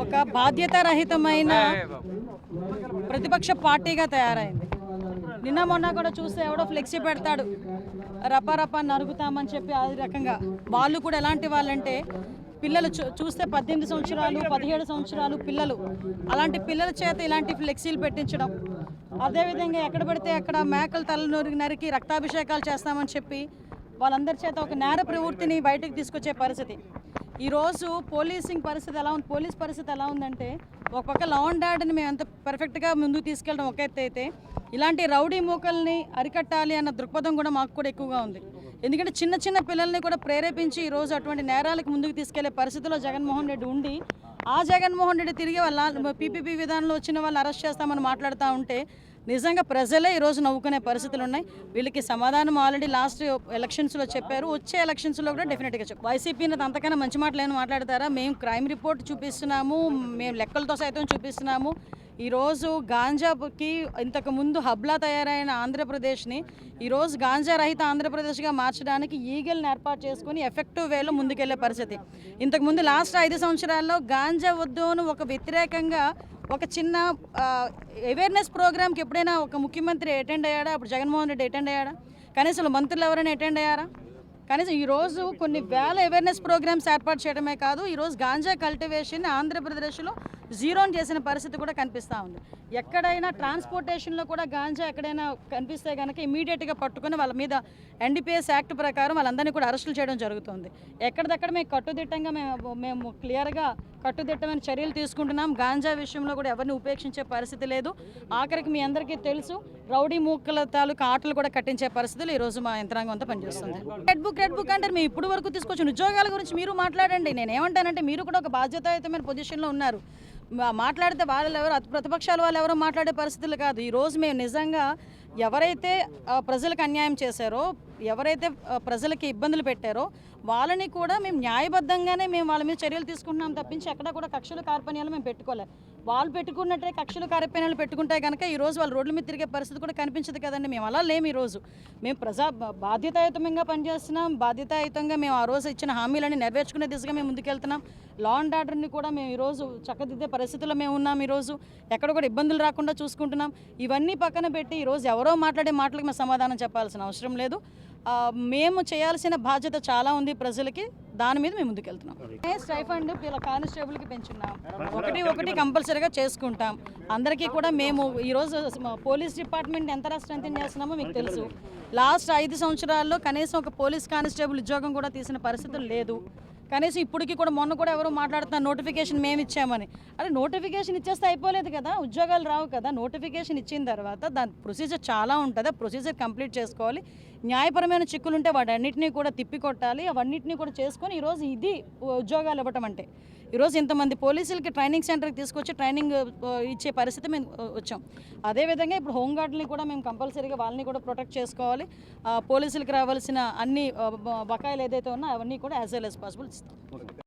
ఒక బాధ్యతారహితమైన ప్రతిపక్ష పార్టీగా తయారైంది. నిన్న మొన్న కూడా చూస్తే ఎవడో ఫ్లెక్సీ పెడతాడు. రపా రపా నరుగుతామని చెప్పి ఆ రకంగా. వాళ్ళు కూడా ఎలాంటి వాళ్ళంటే పిల్లలు చూ చూస్తే పద్దెనిమిది సంవత్సరాలు పదిహేడు సంవత్సరాలు పిల్లలు. అలాంటి పిల్లల చేత ఇలాంటి ఫ్లెక్సీలు పెట్టించడం. అదేవిధంగా ఎక్కడ పడితే అక్కడ మేకల తల నరికి నరికి రక్తాభిషేకాలు చేస్తామని చెప్పి వాళ్ళందరి చేత ఒక నేర ప్రవృత్తిని బయటకు తీసుకొచ్చే పరిస్థితి. ఈరోజు పోలీసింగ్ పరిస్థితి ఎలా ఉంది? పోలీస్ పరిస్థితి ఎలా ఉందంటే ఒక పక్క లా అండ్ ఆర్డర్ని మేము ఎంత పర్ఫెక్ట్గా ముందుకు తీసుకెళ్ళడం ఒక ఎత్తు అయితే ఇలాంటి రౌడీ మూకల్ని అరికట్టాలి అన్న దృక్పథం కూడా మాకు కూడా ఎక్కువగా ఉంది. ఎందుకంటే చిన్న చిన్న పిల్లల్ని కూడా ప్రేరేపించి ఈరోజు అటువంటి నేరాలకు ముందుకు తీసుకెళ్ళే పరిస్థితిలో జగన్మోహన్ రెడ్డి ఉండి ఆ జగన్మోహన్ రెడ్డి తిరిగి వాళ్ళ పీపీపీ విధానంలో వచ్చిన వాళ్ళు అరెస్ట్ చేస్తామని మాట్లాడుతూ ఉంటే నిజంగా ప్రజలే ఈరోజు నవ్వుకునే పరిస్థితులు ఉన్నాయి. వీళ్ళకి సమాధానం ఆల్రెడీ లాస్ట్ ఎలక్షన్స్లో చెప్పారు. వచ్చే ఎలక్షన్స్లో కూడా డెఫినెట్గా చెప్పు వైసీపీని అంతకన్నా మంచి మాటలు ఏమైనా మాట్లాడతారా? మేము క్రైమ్ రిపోర్ట్ చూపిస్తున్నాము మేము లెక్కలతో సైతం చూపిస్తున్నాము. ఈరోజు గాంజాకి ఇంతకు ముందు హబ్లా తయారైన ఆంధ్రప్రదేశ్ని ఈరోజు గాంజా రహిత ఆంధ్రప్రదేశ్గా మార్చడానికి ఈగల్ని ఏర్పాటు చేసుకుని ఎఫెక్టివ్ వేలో ముందుకెళ్ళే పరిస్థితి. ఇంతకుముందు లాస్ట్ ఐదు సంవత్సరాల్లో గాంజా వద్దు ఒక వ్యతిరేకంగా ఒక చిన్న అవేర్నెస్ ప్రోగ్రామ్కి ఎప్పుడైనా ఒక ముఖ్యమంత్రి అటెండ్ అయ్యాడా? అప్పుడు జగన్మోహన్ రెడ్డి అటెండ్ అయ్యాడా? కనీసం మంత్రులు ఎవరైనా అటెండ్ అయ్యారా? కనీసం ఈరోజు కొన్ని వేల అవేర్నెస్ ప్రోగ్రామ్స్ ఏర్పాటు చేయడమే కాదు ఈరోజు గాంజా కల్టివేషన్ ఆంధ్రప్రదేశ్లో జీరోని చేసిన పరిస్థితి కూడా కనిపిస్తూ ఉంది. ఎక్కడైనా ట్రాన్స్పోర్టేషన్లో కూడా గాంజా ఎక్కడైనా కనిపిస్తే కనుక ఇమీడియట్గా పట్టుకొని వాళ్ళ మీద ఎన్డీపీఎస్ యాక్ట్ ప్రకారం వాళ్ళందరినీ కూడా అరెస్టులు చేయడం జరుగుతుంది. ఎక్కడిదక్కడ మేము కట్టుదిట్టంగా మేము మేము క్లియర్గా కట్టుదిట్టమైన చర్యలు తీసుకుంటున్నాం. గాంజా విషయంలో కూడా ఎవరిని ఉపేక్షించే పరిస్థితి లేదు. ఆఖరికి మీ అందరికీ తెలుసు రౌడీ మూకల తాలూకు ఆటలు కూడా కట్టించే పరిస్థితులు ఈరోజు మా యంత్రాంగం అంతా పనిచేస్తుంది. రెడ్ బుక్ రెడ్ బుక్ అంటే మేము ఇప్పుడు వరకు తీసుకొచ్చిన ఉద్యోగాల గురించి మీరు మాట్లాడండి. నేను ఏమంటానంటే మీరు కూడా ఒక బాధ్యతాయుతమైన పొజిషన్లో ఉన్నారు. మాట్లాడితే వాళ్ళు ఎవరు ప్రతిపక్షాల వాళ్ళు ఎవరో మాట్లాడే పరిస్థితులు కాదు. ఈరోజు మేము నిజంగా ఎవరైతే ప్రజలకు అన్యాయం చేశారో ఎవరైతే ప్రజలకి ఇబ్బందులు పెట్టారో వాళ్ళని కూడా మేము న్యాయబద్ధంగానే మేము వాళ్ళ మీద చర్యలు తీసుకుంటున్నాం తప్పించి ఎక్కడ కూడా కక్షలు కార్పణ్యాలు మేము పెట్టుకోలేదు వాళ్ళు పెట్టుకున్నట్టే కక్షలు కార్పణ్యాలు పెట్టుకుంటే కనుక ఈరోజు వాళ్ళు రోడ్ల మీద తిరిగే పరిస్థితి కూడా కనిపించదు కదండి. మేము అలా లేము ఈ రోజు. మేము ప్రజా బాధ్యతాయుతంగా పనిచేస్తున్నాం. బాధ్యతాయుతంగా మేము ఆ రోజు ఇచ్చిన హామీలని నెరవేర్చుకునే దిశగా మేము ముందుకెళ్తున్నాం. లా అండ్ ఆర్డర్ని కూడా మేము ఈరోజు చక్కదిద్దే పరిస్థితుల్లో మేము ఉన్నాం ఈరోజు ఎక్కడ కూడా ఇబ్బందులు రాకుండా చూసుకుంటున్నాం. ఇవన్నీ పక్కన పెట్టి ఈరోజు ఎవరు మాట్లాడే మాటలకు మేము సమాధానం చెప్పాల్సిన అవసరం లేదు. మేము చేయాల్సిన బాధ్యత చాలా ఉంది ప్రజలకి. దాని మీద మేము ముందుకెళ్తున్నాం. స్టైఫండ్ వీళ్ళ కానిస్టేబుల్కి పెంచున్నాం. ఒకటి ఒకటి కంపల్సరీగా చేసుకుంటాం. అందరికీ కూడా మేము ఈరోజు పోలీస్ డిపార్ట్మెంట్ ఎంత స్ట్రెంగ్ చేస్తున్నామో మీకు తెలుసు. లాస్ట్ ఐదు సంవత్సరాల్లో కనీసం ఒక పోలీస్ కానిస్టేబుల్ ఉద్యోగం కూడా తీసిన పరిస్థితులు లేదు. కనీసం ఇప్పటికి కూడా మొన్న కూడా ఎవరో మాట్లాడుతున్నారు నోటిఫికేషన్ మేము ఇచ్చామని. అరే నోటిఫికేషన్ ఇచ్చేస్తే అయిపోలేదు కదా ఉద్యోగాలు రావు కదా నోటిఫికేషన్ ఇచ్చిన తర్వాత దాని ప్రొసీజర్ చాలా ఉంటుంది ఆ ప్రొసీజర్ కంప్లీట్ చేసుకోవాలి. న్యాయపరమైన చిక్కులు ఉంటే వాటన్నిటినీ కూడా తిప్పికొట్టాలి అవన్నిటినీ కూడా చేసుకొని ఈరోజు ఇది ఉద్యోగాలు ఇవ్వటం అంటే. ఈరోజు ఇంతమంది పోలీసులకి ట్రైనింగ్ సెంటర్కి తీసుకొచ్చి ట్రైనింగ్ ఇచ్చే పరిస్థితి మేము వచ్చాం. అదేవిధంగా ఇప్పుడు హోంగార్డ్ని కూడా మేము కంపల్సరీగా వాళ్ళని కూడా ప్రొటెక్ట్ చేసుకోవాలి. పోలీసులకు రావాల్సిన అన్ని బకాయిలు ఏదైతే ఉన్నా అవన్నీ కూడా యాజ్ వెల్ యాజ్ పాసిబుల్ ఇస్తాం.